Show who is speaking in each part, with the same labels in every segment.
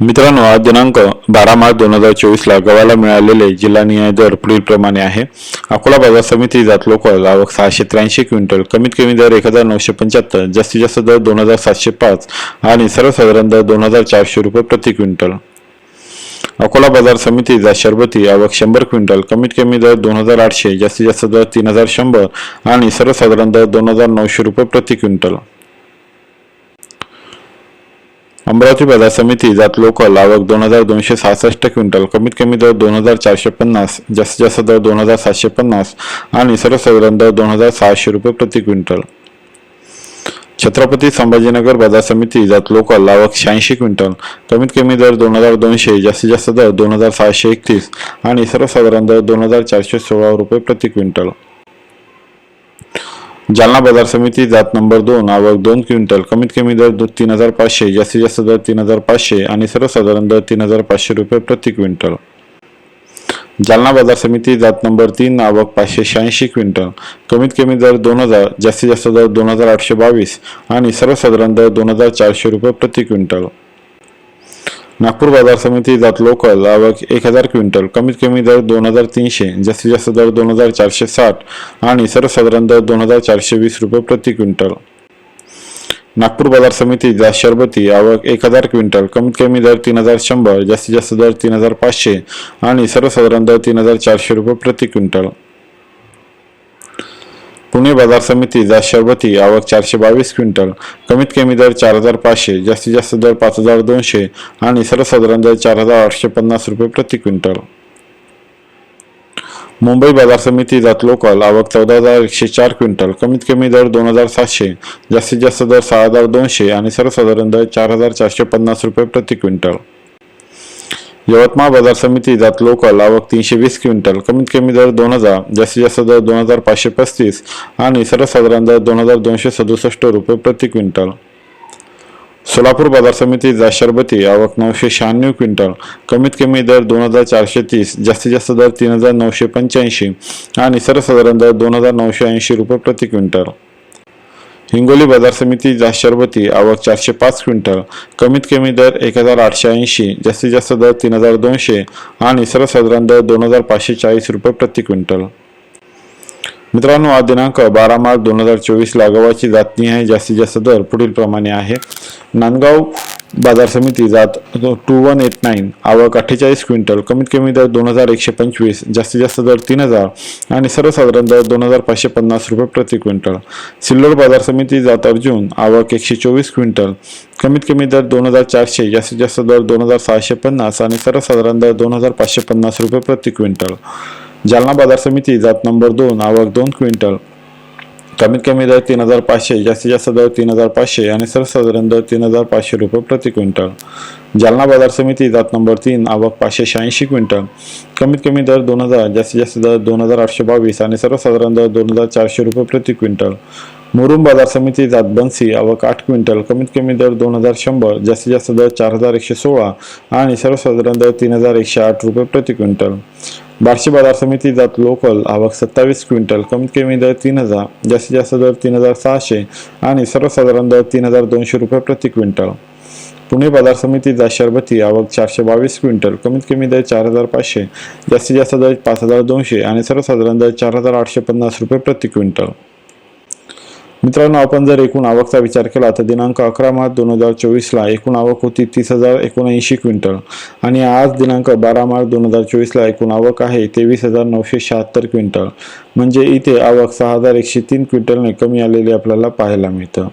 Speaker 1: मित्रांनो आज दिनांक बारा मार्च दोन हजार चोवीसला गव्हाला मिळालेले जिल्हा न्याय दर पुढीलप्रमाणे आहे. अकोला बाजार समिती जात लोकल आवक सहाशे त्र्याऐंशी क्विंटल कमीत कमी दर एक हजार नऊशे पंच्याहत्तर जास्तीत जास्त दर दोन हजार सातशे पाच आणि सर्वसाधारण दर दोन हजार चारशे रुपये प्रति क्विंटल. अकोला बाजार समिती जात शरबती आवक शंभर क्विंटल कमीत कमी दर दोन हजार आठशे जास्तीत जास्त दर तीन हजार शंभर आणि सर्वसाधारण दर दोन हजार नऊशे रुपये प्रति क्विंटल. अमरावती बाजार समिती जात लोकल आवक दोन हजार दोनशे सहासष्ट क्विंटल कमीत कमी दर दोन हजार चारशे पन्नास जास्तीत जास्त दर दोन हजार सातशे पन्नास आणि सर्वसाधारण दर दोन हजार सहाशे रुपये प्रति क्विंटल. छत्रपती संभाजीनगर बाजार समिती जात लोकल आवक शहाऐंशी क्विंटल कमीत कमी दर दोन हजार दोनशे जास्तीत जास्त दर दोन हजार सहाशे एकतीस आणि सर्वसाधारण दर दोन हजार चारशे सोळा रुपये प्रति क्विंटल. जालना बाजार समिती जात नंबर दोन आवक दोन क्विंटल कमीत कमी दर तीन हजार पाचशे जास्तीत जास्त दर तीन हजार पाचशे आणि सर्वसाधारण दर तीन हजार पाचशे रुपये प्रति क्विंटल. जालना बाजार समिती जात नंबर तीन आवक पाचशे शहाऐंशी क्विंटल कमीत कमी दर दोन हजार जास्तीत जास्त दर दोन हजार आठशे बावीस आणि सर्वसाधारण दर दोन हजार चारशे रुपये प्रति क्विंटल. नागपूर बाजार समिती जात लोकल आवक एक हजार क्विंटल कमीत कमी दर दोन हजार तीनशे जास्तीत जास्त दर दोन हजार चारशे साठ आणि सर्वसाधारण दर दोन हजार चारशे वीस रुपये प्रति क्विंटल. नागपूर बाजार समिती जात शरबती आवक एक हजार क्विंटल कमीत कमी दर तीन हजार शंभर जास्तीत जास्त दर तीन हजार पाचशे आणि सर्वसाधारण दर तीन हजार चारशे रुपये प्रति क्विंटल. पुणे बाजार समिती जात शरबती आवक चारशे बावीस क्विंटल कमीत कमी दर चार हजार पाचशे जास्तीत जास्त दर पाच हजार दोनशे आणि सर्वसाधारण दर चार हजार आठशे पन्नास रुपये प्रति क्विंटल. मुंबई बाजार समिती जात लोकल आवक चौदा हजार एकशे चार क्विंटल कमीत कमी दर दोन हजार सातशे जास्तीत जास्त दर सहा हजार दोनशे आणि सर्वसाधारण दर चार हजार चारशे पन्नास रुपये प्रति क्विंटल. यवतमाळ बाजार समिती जात लोकल आवक तीनशे वीस क्विंटल कमीत कमी दर दोन हजार जास्तीत जास्त दर दोन हजार पाचशे पस्तीस आणि सर्वसाधारण दर दोन हजार दोनशे सदुसष्ट रुपये प्रति क्विंटल. सोलापूर बाजार समिती जात शरबती आवक नऊशे शहाण्णव क्विंटल कमीत कमी दर दोन हजार चारशे तीस जास्तीत जास्त दर तीन हजार नऊशे पंच्याऐंशी आणि सर्वसाधारण दर दोन हजार नऊशे ऐंशी रुपये प्रति क्विंटल. हिंगोली बाजार समिती जात शरबती आवक चारशे पाच क्विंटल कमीत कमी दर एक हजार आठशे ऐंशी जास्तीत जास्त दर तीन हजार दोनशे आणि सर्वसाधारण दर दोन हजार पाचशे चाळीस रुपये प्रति क्विंटल. मित्रांनो आज दिनांक बारा मार्च दोन हजार चोवीसला गव्हाची जातनी आहे जास्तीत जास्त दर पुढील प्रमाणे आहे. नांदगाव बाजार समिती जात टू वन एट नाईन आवक अठ्ठेचाळीस क्विंटल कमीत कमी दर दोन हजार एकशे पंचवीस जास्तीत जास्त दर तीन हजार आणि सर्वसाधारण दर दोन हजार पाचशे पन्नास रुपये प्रति क्विंटल. सिल्लोड बाजार समिती जात अर्जुन आवक एकशे चोवीस क्विंटल कमीत कमी दर दोन हजार चारशे जास्तीत जास्त दर दोन हजार सहाशे पन्नास आणि सर्वसाधारण दर दोन हजार पाचशे पन्नास रुपये प्रति क्विंटल. जालना बाजार समिती जात नंबर दोन आवक दोन क्विंटल कमीत कमी दर तीन हजार पाचशे जास्तीत जास्त दर तीन हजार पाचशे आणि सर्वसाधारण दर तीन हजार पाचशे रुपये प्रति क्विंटल. जालना बाजार समिती जात नंबर तीन आवक पाचशे शहाऐंशी क्विंटल. कमीत कमी दर दोन हजार जास्तीत जास्त दर दोन हजार आठशे बावीस आणि सर्वसाधारण दर दोन हजार चारशे रुपये प्रति क्विंटल. मुरुम बाजार समिती जात बन्सी आवक आठ क्विंटल. कमीत कमी दर दोन हजार शंभर जास्तीत जास्त दर चार हजार एकशे सोळा आणि सर्वसाधारण दर तीन हजार एकशे आठ रुपये प्रति क्विंटल. बार्शी बाजार समिती जात लोकल आवक सत्तावीस क्विंटल कमीत कमी दर तीन हजार जास्तीत जास्त दर तीन हजार सहाशे आणि सर्वसाधारण दर तीन हजार दोनशे रुपये प्रति क्विंटल. पुणे बाजार समिती जात शरबती आवक चारशे बावीस क्विंटल कमीत कमी दर चार हजार पाचशे जास्तीत जास्त दर पाच हजार दोनशे आणि सर्वसाधारण दर चार हजार आठशे पन्नास रुपये प्रति क्विंटल. मित्रांनो आपण जर एकूण आवकचा विचार केला तर दिनांक अकरा मार्च दोन हजार चोवीसला एकूण आवक होती तीस हजार एकोणऐंशी क्विंटल आणि आज दिनांक बारा मार्च दोन हजार चोवीसला एकूण आवक आहे तेवीस हजार नऊशे शहात्तर क्विंटल. म्हणजे इथे आवक सहा हजार एकशे तीन क्विंटलने कमी आलेली आपल्याला पाहायला मिळतं.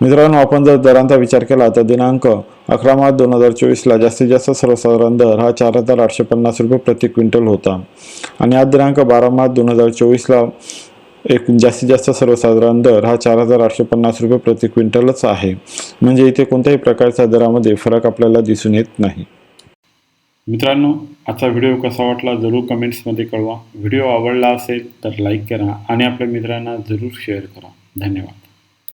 Speaker 1: मित्रांनो आपण जर दरांचा विचार केला तर दिनांक अकरा मार्च दोन हजार चोवीसला जास्तीत जास्त सर्वसाधारण दर हा चार हजार आठशे पन्नास रुपये प्रति क्विंटल होता. आणि आज दिनांक बारा मार्च दोन हजार चोवीसला एक जास्तीत जास्त सर्वसाधारण दर हा चार हजार आठशे पन्नास रुपये प्रति क्विंटलच आहे. म्हणजे इथे कोणत्याही प्रकारच्या दरामध्ये फरक आपल्याला दिसून येत नाही.
Speaker 2: मित्रांनो आजचा व्हिडिओ कसा वाटला जरूर कमेंट्समध्ये कळवा. व्हिडिओ आवडला असेल तर लाईक करा आणि आपल्या मित्रांना जरूर शेअर करा. धन्यवाद.